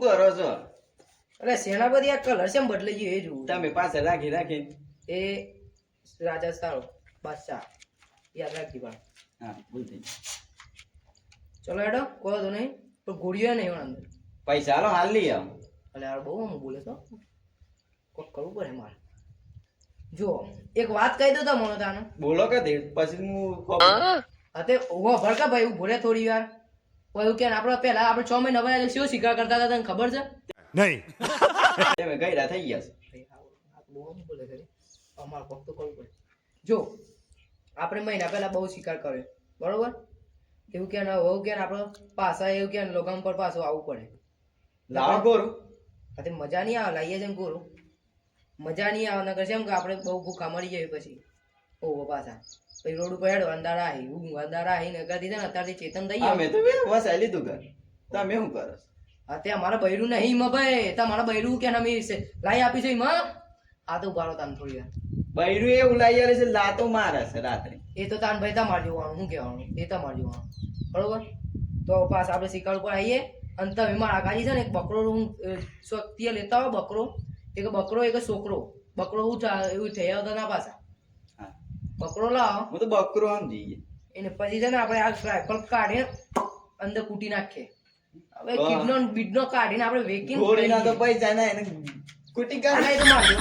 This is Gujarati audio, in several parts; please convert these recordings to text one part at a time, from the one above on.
શું કરો છો? અરે સેનાપતિ આ કલર છે બદલાઈ ગયો એ જોવું તમે પાછળ રાખી રાખી. એ રાજા સારો બાદશાહ. યાદ રાખી પણ. હા ભૂલ થઈ ચલો એડો કહો તો નહીં. પણ ગોળીઓ નહીં હોય અંદર. પૈસા હાલો હાલ લઈ આવ. એટલે યાર બહુ હું બોલે તો કોક કરવું પડે મારે. જો એક વાત કહી દો તો મને તાને બોલો કે પછી હું અતે ઊભો ભડકા ભાઈ ઊભો રે થોડી વાર. કોઈ એવું કે ને આપણે પહેલા આપણે છ મહિના પહેલા શું શિકાર કરતા હતા તને ખબર છે? નહીં. તમે ગયડા થઈ ગયા છે. અમારે કોક તો કરવું પડે. જો આપણે મહિના પહેલા બહુ શિકાર કર્યો. બરોબર? એવું કે ને હોવું કે આપણે પાછા એવું કે ને લોગામ પર પાછું આવવું પડે. લાવો ગોરું. અતે મજા નહીં આવે લાવીએ છે ગોરું. મજા નહીં આવે છે એમ કે આપણે બહુ ભૂખા મરી જાય પછી. ઓહો પાછા. પછી રોડ ઉપર હેડો અંધારા આવી ઊંઘ અંધારા આવી ને છે ને અત્યારથી ચેતન થઈ અમે તો બે વસાઈ લીધું ઘર. તમે શું કરો અત્યારે મારા બૈરું નહીં મ ભાઈ. તમારા બૈરું કે અમે લાઈ આપી છે માં આ તો ઉભારો તાન થોડી વાર. બૈરું એ ઉલાઈ આવે છે લાતો મારે છે રાત્રે. એ તો તાન ભાઈ તમારે જોવાનું શું કહેવાનું? એ તમારે જોવાનું. બરોબર? તો પાછા આપણે શિકાર ઉપર આવીએ અને તમે મારા કાજી છે ને એક બકરો હું શક્તિએ લેતા હોય બકરો. એક બકરો એક છોકરો. બકરો હું એવું થયા હતા ના પાછા. હા. બકરો લાવો. હું તો બકરો આમ જઈએ એને પછી છે ને આપણે આ રાઇફલ કાઢીને અંદર કૂટી નાખીએ. હવે કિડનો બીડનો કાઢીને આપણે વેકીને ગોળીના તો. પૈસા ના એને કૂટી આના તો મારી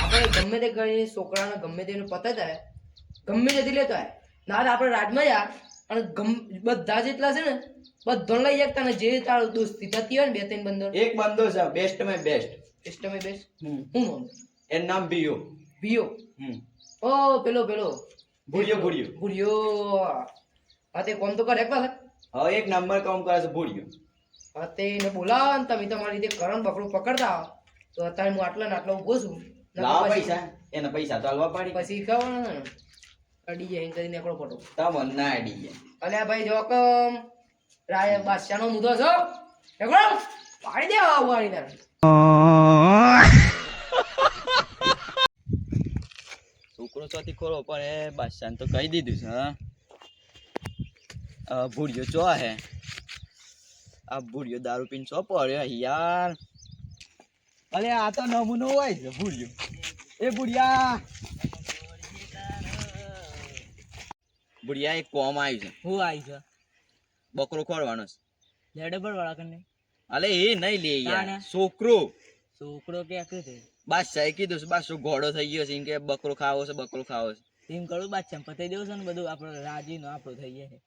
આપણે ગમે તે કરીને છોકરાને ગમે તેને પતે જાય ગમે તેથી લેતો હોય ના તો આપણે રાજમાં જા અને ગમ બધા જેટલા છે ને બધા લઈ શકતા ને જે તારું દોસ્તી થતી હોય ને બે ત્રણ બંધો એક બંદો છે બેસ્ટમાં બેસ્ટ સિસ્ટમે બેસ્ટ હું એનું નામ બીયો ભીયો. હમ. ઓ પેલો પેલો. ભૂરિયો ભૂરિયો. ભૂરિયો. હા તે કોમ તો કરે પાછા હવે એક નંબર કામ કરે છે ભૂરિયો. હા તે એને બોલાવો ને તમે તમારી રીતે કરણ બકરો પકડતા તો અત્યારે હું આટલા ને આટલા ઊભો છું. લાવ પૈસા. એના પૈસા તો હાલવા પાડી. પછી ખબર ને. અડી જાય કરીને એકડો ફોટો. તમને ના અડી જાય. અલે ભાઈ જોકમ. રાય બાદશાહનો મુદ્દો છો એકડો પાડી દે આવું વાળી ચોથી ખોરો પણ એ બાદશાહ તો કહી દીધું છે હા. ભૂડિયો ચો હે? આ ભૂડિયો દારૂ પીને ચો પડ્યો યાર? અરે આ તો નમૂનો હોય છે ભૂડિયો. એ ભૂડિયા. ભૂડિયા એક કોમ આવ્યું છે. હું આવી છે. બકરો ખોરવાનો છે. લેડબર વાળા કને? અલે એ નહીં લે યાર? છોકરો. છોકરો કે આખું છે બાદશાહે કીધું છે બાદશાહ ઘોડો થઈ ગયો છે એમ કે બકરો ખાવો છે બકરો ખાવો છે. એમ કરું બાદશાહ પતાઈ દેવું છે ને બધું આપણે રાજી નો આપણો થઈ જાય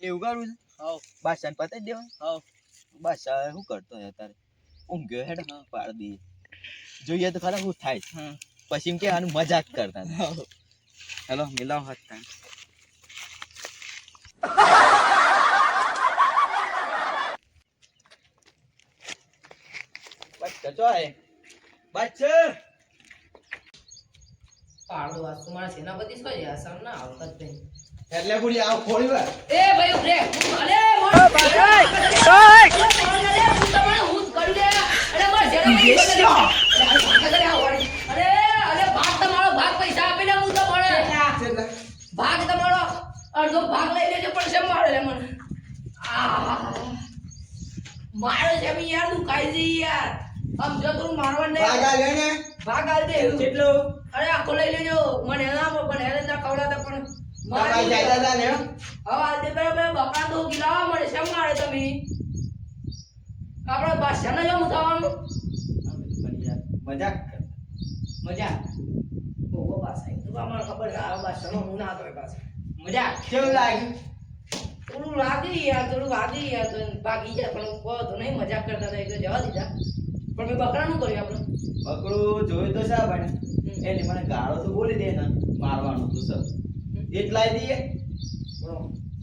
એવું કરવું છે? હવ. બાદશાહ પતાઈ દેવા હવ. બાદશાહ શું કરતો હે તારે ઊંઘ્યો હેડ પાડ દઈએ. જોઈએ તો ખરા શું થાય પછી એમ કે આનું મજાક કરતા. હેલો મિલાવ હાથ થાય બાદશાહ ચો આય? બાદશાહ પાડો વાત તો સેનાપતિ શું છે? આસામ ના આવતા નહીં. એટલે પૂરી આવ ખોલી વાર. એ ભાઈ ઉભરે અલે મોર ભાઈ હું તમારે હું કરી દે. અરે માર જરા અરે અરે ભાગ તમારો ભાગ પૈસા આપીને હું તમારે. ભાગ તમારો અડધો ભાગ લઈ લેજો પણ શેમ મારે લે મને. મારે છે બી યાર દુખાઈ જઈ યાર. આમ જો તું મારવા નહીં ભાગ આલ્યો ને. ભાગ આલ દે. કેટલો? અરે આખો લઈ લેજો. મને ના પણ એને ના ખવડાતા પણ મારી જાયદા દા. ને હવે આજે દે બરાબર બકરા તો ગિલાવા મને છે મારે તમે? આપણે બાદશાહને જમ થવાનું. મજાક કર. મજા ઓહો એ તો અમારે ખબર છે. આ બાદશાહનો હું ના હતો પાછા. મજા કેવું લાગ્યું? થોડું લાગી યાર થોડું વાગી યાર ભાગી જાય પણ નહીં મજાક કરતા હતા એટલે જવા દીધા. પણ મેં બકરાનું કર્યું આપણે. બકરું જોયું તો શા ભાઈ એટલે મને ગાળો તો બોલી દે ને મારવાનું તો સર. એટલાય દઈએ.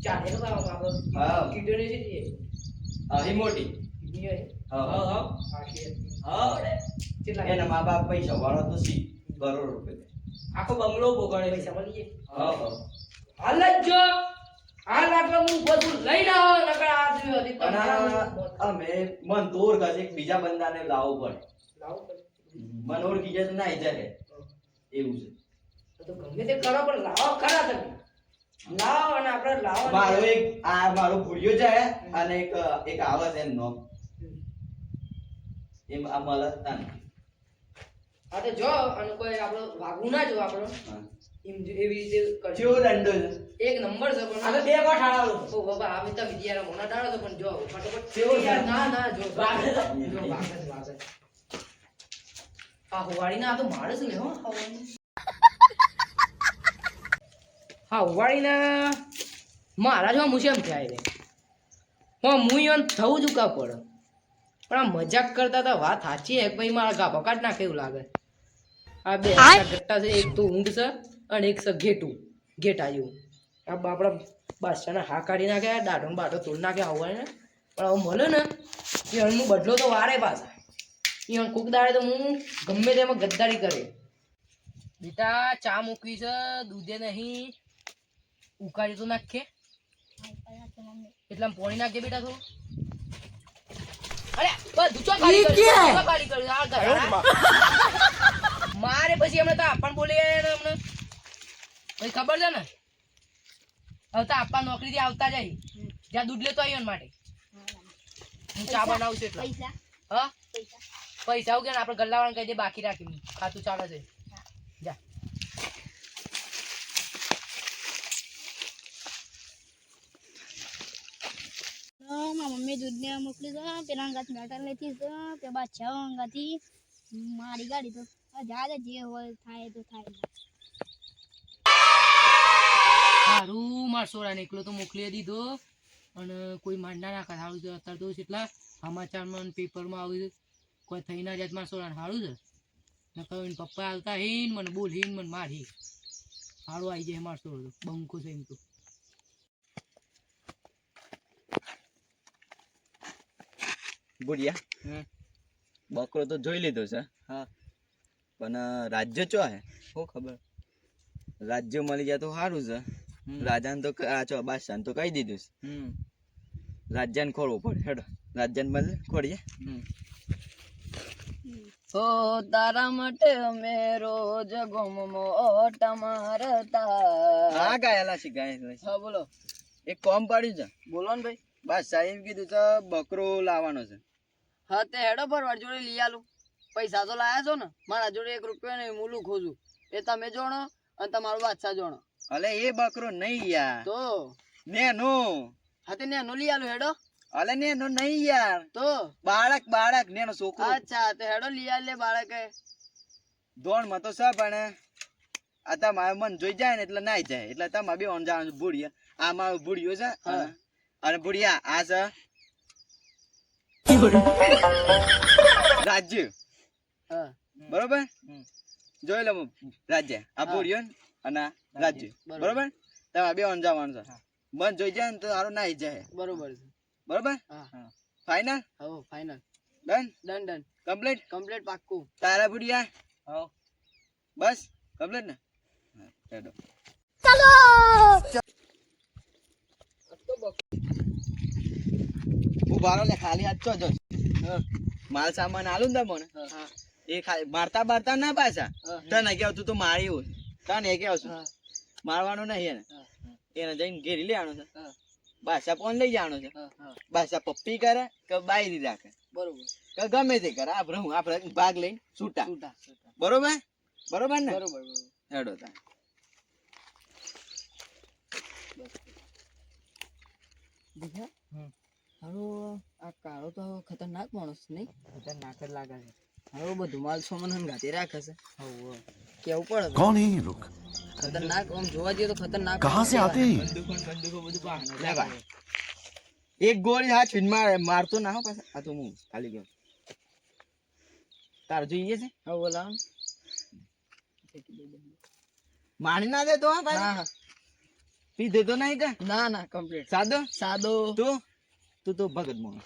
ચાલે તો હા. છે જે હરી મોટી. હા. હા હા. હા હા. કેટલા? એના મા બાપ પૈસા વાળો તો સી. કરોડ રૂપિયા. આખો બંગલો બોગાડે પૈસા મળી જાય હા હા. હાલ જ જો. હું બધું આવો નકર આ જોયો હતી આ અમે મન તો ઓળખાશે એક બીજા બંદાને લાવવું પડે. લાવો પડે. મન ના જાય એવું છે. તો ગમે તે કરો પણ લાવો ખરા તમે. લાવો અને આપણે લાવો મારો એક આ મારો ભૂલ્યો જાય અને એક એક આવે છે નો એમ આ મળે તાન. હા તો જો અને કોઈ આપણો વાગવું ના જો આપણો. એવી રીતે કરજો. દંડો એક નંબર છે પણ આ બે ગોઠ હાડાલો. ઓ બાબા આ મિતા વિદ્યારા મોના ડાળો તો પણ જો ફટાફટ. કેવો ના ના જો વાગે જો વાગે છે, આ હોવાળી ના તો માણસ લે હો. હા હોવાળી ના મારા જો મુશે એમ થાય રે? હું હું થવું જ કા પડે પણ આ મજાક કરતા હતા વાત સાચી હે કે ભાઈ મારા ગાભા કાઢ નાખે એવું લાગે. આ બે ગટ્ટા છે એક તો ઊંઘ છે. અને એક છે ઘેટું ઘેટા જેવું આ બાપડા બાદશાહના હા કાઢી નાખ્યા દાઢો ને નાખ્યા તોડી હોય આવવાને પણ હવે મળે ને એ અણનું બદલો તો વારે પાછા. એ અણ કોક દાડે તો હું ગમે તેમાં ગદ્દારી કરે. બેટા ચા મૂકવી છે દૂધે નહીં. ઉકાળી તો નાખે એટલા પોણી નાખજે બેટા થોડું. મારે પછી હમણાં તો આપણ બોલી ગયા ને ખબર છે ને? હવે તો નોકરી નોકરીથી આવતા જાય. જ્યાં દૂધ લેતો આવ્યો માટે. હું ચા બનાવું છું એટલે. હા? પૈસા. કે ને? આપણે ગલ્લાવાળાને કહી દે બાકી રાખી ખાતું ચાલે છે. જા. મારા મમ્મી દૂધને મોકલી દો. પેલા અંગાથી મેટર લેતી છે તે બાદશાહ અંગાથી. મારી ગાડી તો જા જે હોય થાય તો થાય. સારું માર એકલો તો મોકલી દીધો. અને કોઈ માંડા ના કરે સારું છે. અત્યારે તો કેટલા સમાચારમાં પેપરમાં આવ્યું કોઈ થઈ ના જાય માર સારું છે. નકર કહ્યું પપ્પા આવતા હીન મને બોલ હીન મને માર હી સારું આવી જાય માર સોરો બંકો છે એમ તો. ભૂરિયા બકરો તો જોઈ લીધો છે. હા. પણ રાજ્ય ચો હે? શું ખબર? રાજ્ય મળી જાય તો સારું છે. રાજાને તો આ ચો બાદશાહને તો કહી દીધું છે. હમ. રાજ્યાને ખોરવું પડે હેડો. રાજ્યાને બદલે ખોડીએ હમ. તારા માટે અમે રોજ ગમમો ઓટા મારતા હા ગાયેલા છે ગાયેલા છે. હા બોલો. એક કોમ પાડ્યું છે. બોલો ને ભાઈ. બાદશાહ એમ કીધું છે બકરો લાવવાનો છે. હા તે હેડો ભરવાડ જોડે લઈ આલું. પૈસા તો લાયા છો ને. મારા જોડે એક રૂપિયો નહીં મૂલું ખોજું એ તમે જોણો અને તમારો બાદશાહ જોણો. અલે એ બકરો નહીં યાર. તો? નેનો. હા તે નેનો લઈ આલો હેડો. અલે નેનો નહીં યાર. તો? બાળક બાળક નેનો છોકરો. અચ્છા તો હેડો લઈ આલે બાળકે. દોણમાં તો છે પણ આ તમારે મન જોઈ જાય ને એટલે નાઈ જાય. એટલે તમારે બે જવાનું ભૂડિયા. આ મારો ભૂડિયો છે. અને ભૂડિયા આ છે રાજ્ય. બરોબર. જોઈ લો રાજ્ય. આ. ભૂડિયો ને અને રાજ્ય. બરોબર. તમારે બે ઓન જવાનું છે. મન જોઈ જાય ને તો સારું નાઈ જાય. બરોબર છે. બરોબર? હા. ફાઈનલ હો final done done done complete complete પાક્કું. તારા બુડિયા હો બસ? કમ્પ્લીટ ને? હા, હેડો. ઊભા રહો ને ખાલી હાથ ચો જો માલ સામાન આલું ને મને એ ખાલી મારતા બારતા ના પાછા. હા. તને કેવું તું તો મારી હોય. તને છું હા. મારવાનું નહીં એને. એને જઈને ઘેરી લેવાનો છે. હા. બાસા પોન લઈ જવાનું છે. હા હા. બાસા પપ્પી કરે કે બાયરી રાખે બરોબર. કે ગમે તે કરે. આપણે હું? આપણે ભાગ લઈને છૂટા. બરોબર? બરોબર ને? બરોબર હેડો તા હારો આ કાળો તો ખતરનાક માણસ નહીં? ખતરનાક જ લાગે છે. હવે બધું માલ સોમન હન ગાતે રાખે છે કેવું પડે કોણ હે લોક ખતરનાક ઓમ જોવા જઈએ તો ખતરનાક કહા સે આતે હે બંદૂકો બંદૂકો બધું પાહને લે ભાઈ એક ગોળી હા છીન માર મારતો ના હો પાછા આ તો હું ખાલી ગયો તાર જોઈએ છે હા બોલા માની ના દે તો હા ભાઈ પીધે તો નહીં કે ના ના કમ્પ્લીટ સાદો સાદો તું તું તો ભગત મોહન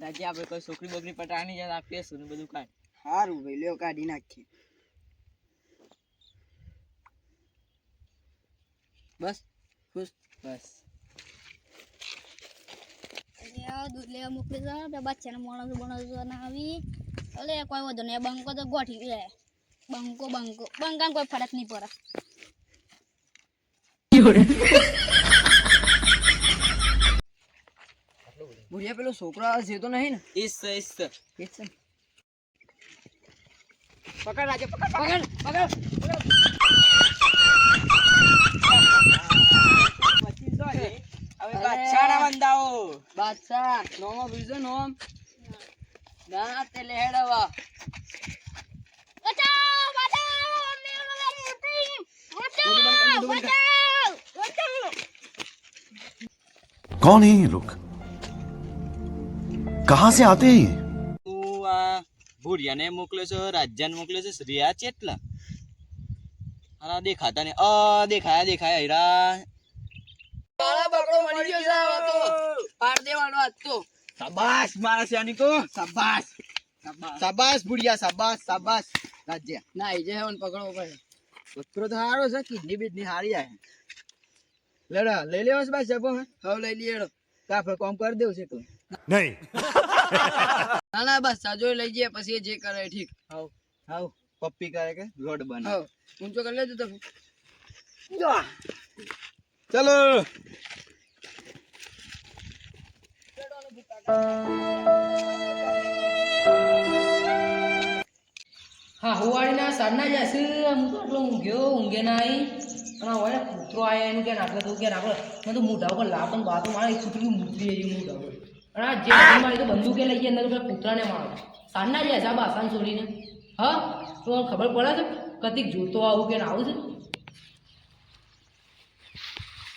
બાકી આપણે કોઈ છોકરી બોકરી પટાણી જાય આપીએ શું બધું કાઢ સારું ભાઈ લ્યો કાઢી નાખીએ. બસ ખુશ? બસ. દૂધ લેવા મોકલી દો બે બાદશાહને માણસો ના આવી. એટલે કોઈ વધુ નહીં બંકો તો ગોઠી જાય બંકો બંકો. બંકાને કોઈ ફરક નહીં પડે. ભૂરિયા પેલો છોકરો આવે છે એ તો નહીં ને ઈસ ઈસ એ જ છે ને. પકડ રાજે પકડ પકડ પકડ હવે બાદશાહના બંદાઓ બાદશાહ નોમો બીજો નોમ ના તે લેડવા બચાવ બચાવ મેં બચાવ બચાવ બચાવ कौन है ये लोग कहां से आते हैं ये તું આ ભૂરિયાને મોકલ્યો છે રાજ્યાને મોકલ્યો છે રિયા ચેટલા આના દેખાતા ને અ દેખાયા દેખાયા હીરા કાળા બકરો મળી ગયો છે હવે તો પાડ દેવાનો આજ તો શાબાશ મારા સૈનિકો શાબાશ શાબાશ ભૂરિયા શાબાશ શાબાશ રાજ્ય ના એ જે હેવન પકડવો પડે બકરો તો સારો છે કિડની બીડની હારી આ લડા લઈ લેવા છે બાદશાહ પણ હવે લઈ લઈએ હેડો. તો આપણે કોમ કરી દેવું છે તું नहीं ના ના બસ સાજો લઈ જઈએ પછી એ જે કરે ઠીક. હાવ હાવ પપ્પી કરે કે? રોડ બને. હા ઊંચો કરી લેજો તમે. ચલો. હા હોવાળીના સાંજના જશે હું તો આટલો ઊંઘ્યો ઊંઘે નાઈ આવી અને હવે કૂતરો આવ્યા એમ કે નાખે તો કે આપણે મેં તો મોઢા ઉપર લાપન બાતો મારે કૂતરી મૂતરી આવી મોઢા ઉપર. અને આ જે મારી તો બંદૂકે લઈ અંદર પેલા કૂતરાને મારો સાંજના જે હિસાબ આસાન છોડીને. હા? તો ખબર પડે છે? કતિક જોતો આવું કે આવું છે?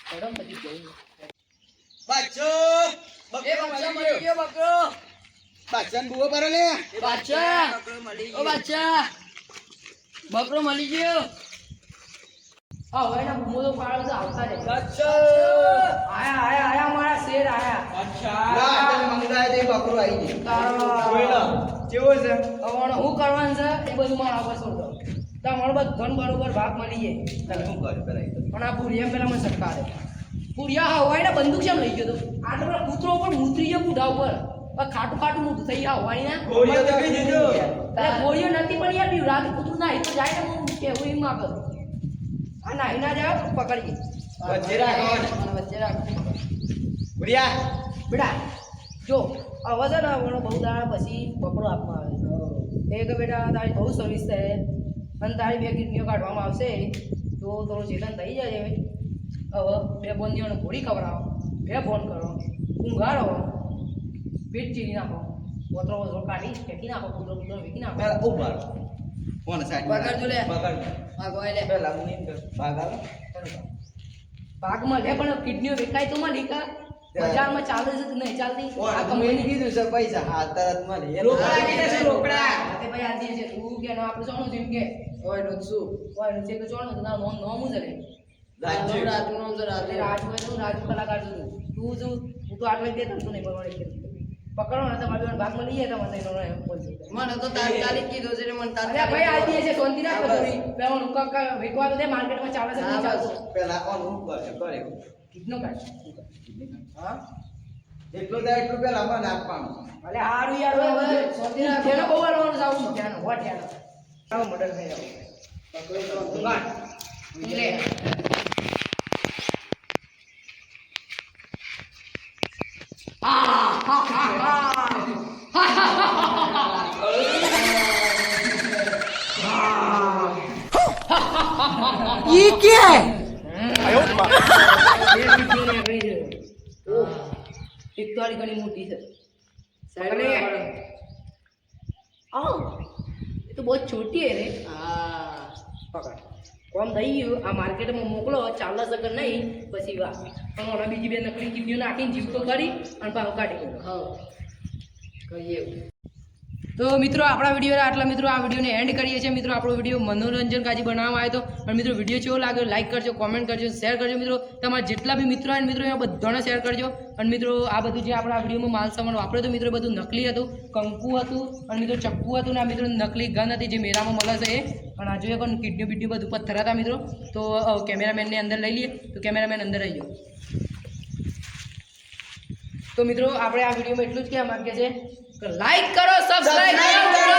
મેડમ પછી જવું બાદશો એ મળી ગયો બકરો. બાદશાહ બુઓ પર લે એ ઓ બાદશાહ બકરો મળી ગયો. હવે એના બૂમો તો પાડો તો આવતા રહે. અચ્છા. આયા આયા આયા મારા શેર આયા. લા તને મંગાય તે બકરો આવી ગઈ તારો કેવો છે? હવે હું કરવાનું છે? એ બધું મારા ઉપર છોડ દો. તમારો બધો ધન બરોબર ભાગ મળી જાય તને શું કર પેલા પણ આ ભૂરિયા પેલા મને સટકારે ભૂરિયા હવાઈ ને બંદૂક કેમ લઈ ગયો તો. આટલો પેલા કૂતરો ઉપર મૂતરી ગયો બુઢા ઉપર. ખાટું ખાટું મોટું થઈ ગયા હવાઈ ના. ગોળીઓ તો કઈ દીધો. ગોળીઓ નથી પણ યાર રાત કૂતરું ના તો જાય ને હું કેવું એમ આગળ. આ એના જાવ જાય પકડીએ. વચ્ચે રાખો. વચ્ચે રાખો. બુડિયા બેટા જો હવે છે ને હમણાં બહુ દાડા પછી બપડો આપવામાં આવે એ કે બેટા તારી બહુ સર્વિસ છે. અને તારી બે કિડનીઓ કાઢવામાં આવશે. તો થોડું ચેતન થઈ જાય હવે. હવે બે બોંદીઓને ઘોડી ખવડાવો. બે ફોન કરો. ઊંઘાડો પેટ ચીરી નાખો. વતરો વતરો કાઢી ફેંકી નાખો કૂતરો કૂતરો ફેંકી નાખો. રહો. કોણ સાઈડ પકડજો લે. પકડ ભાગમાં લે પણ કિડનીઓ વેચાય તો માં લીકા બજારમાં ચાલે છે કે નહીં ચાલતી? આ કંપની કીધું પૈસા. હા તરત રોકડા કીધા છે, રોકડા. તે ભાઈ આ છે તું કે નો આપણે જોણું જેમ કે. ઓય છે કે જોણું ના નોમ નોમ જ રે એટલે રાજ રાજુ કલાકાર છું તું. તું હું તો આટલે જ દેતો નહીં ભરવાની પકડો ને તમારે બેન ભાગ લઈએ તમારે બોલશે મને તો તાત્કાલિક કીધું છે ને મને અરે ભાઈ તાત્કાલિક આ દીએ છે શાંતિ રાખ હા, બે પેલો કા વેકવા તો દે માર્કેટમાં ચાલે છે હા, પેલા કોણ હું કરે કરે. કિડનો કાઢ હા? એટલું દે એટલો પેલા મને આપવાનું. અલે હારું યાર શાંતિ રાખ. જેનો બહુ વાળવાનું આવું ધ્યાન હોટ યાર મર્ડર થઈ જાવ બાર લે આ હા હા હા આની ઘણી મોટી છે. એ તો બહુ છોટી હે રે. હા. પકડ. કોમ થઈ ગયું. આ માર્કેટમાં મોકલો ચાલે સગર નહીં પછી વાત પણ ઓલા બીજી બે નકલી કીડીઓ નાખીને જીવતો કરી અને ભાવ કાઢી હા. કહીએ. તો મિત્રો, આપણા વીડિયો આટલા મિત્રો આ વિડીયોને એન્ડ કરીએ છીએ. મિત્રો, આપણો વીડિયો મનોરંજન કાજી બનાવવામાં આવ્યો હતો અને મિત્રો વીડિયો કેવો લાગ્યો? લાઈક કરજો કોમેન્ટ કરજો શેર કરજો. મિત્રો, તમારા જેટલા બી મિત્રો હોય મિત્રો એ બધાને શેર કરજો. અને મિત્રો, આ બધું જે આપણા વિડીયોમાં માલ સામાન વાપર્યો હતો મિત્રો બધું નકલી હતું. કંકુ હતું. અને મિત્રો ચક્કુ હતું ને આ મિત્રો, નકલી ગન હતી જે મેરામાં મળે છે એ. અને આ જોઈએ પણ કિડની બિડની બધું પથ્થર હતા મિત્રો. તો કેમેરામેનને અંદર લઈ લઈએ. તો કેમેરામેન અંદર આવી ગયો. તો મિત્રો આપણે આ વિડીયોમાં એટલું જ કહેવા માંગીએ છીએ લાઈક કરો સબસ્ક્રાઈબ કરો.